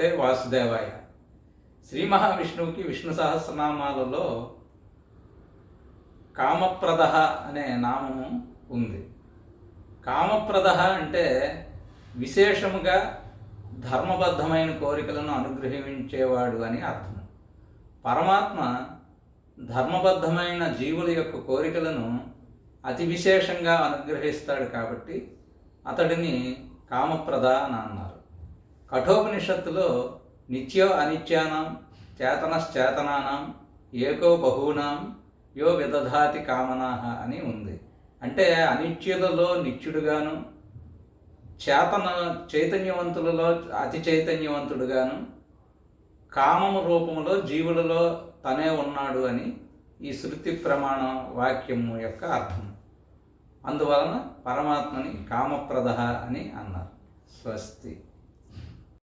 శ్రీమతే వాసుదేవాయ. శ్రీ మహావిష్ణువుకి విష్ణు సహస్రనామాలలో కామప్రద అనే నామము ఉంది. కామప్రద అంటే విశేషముగా ధర్మబద్ధమైన కోరికలను అనుగ్రహించేవాడు అని అర్థం. పరమాత్మ ధర్మబద్ధమైన జీవుల యొక్క కోరికలను అతి విశేషంగా అనుగ్రహిస్తాడు కాబట్టి అతడిని కామప్రద అని అన్నారు. కఠోపనిషత్తులో నిత్యో అనిత్యానం చేతనశ్చేతనానం ఏకో బహూనాం యో విదధాతి కామనాహ అని ఉంది. అంటే అనిత్యులలో నిత్యుడుగాను చేతన చైతన్యవంతులలో అతి చైతన్యవంతుడుగాను కామము రూపంలో జీవులలో తనే ఉన్నాడు అని ఈ శృతి ప్రమాణం వాక్యము యొక్క అర్థం. అందువలన పరమాత్మని కామప్రద అని అన్నారు. స్వస్తి.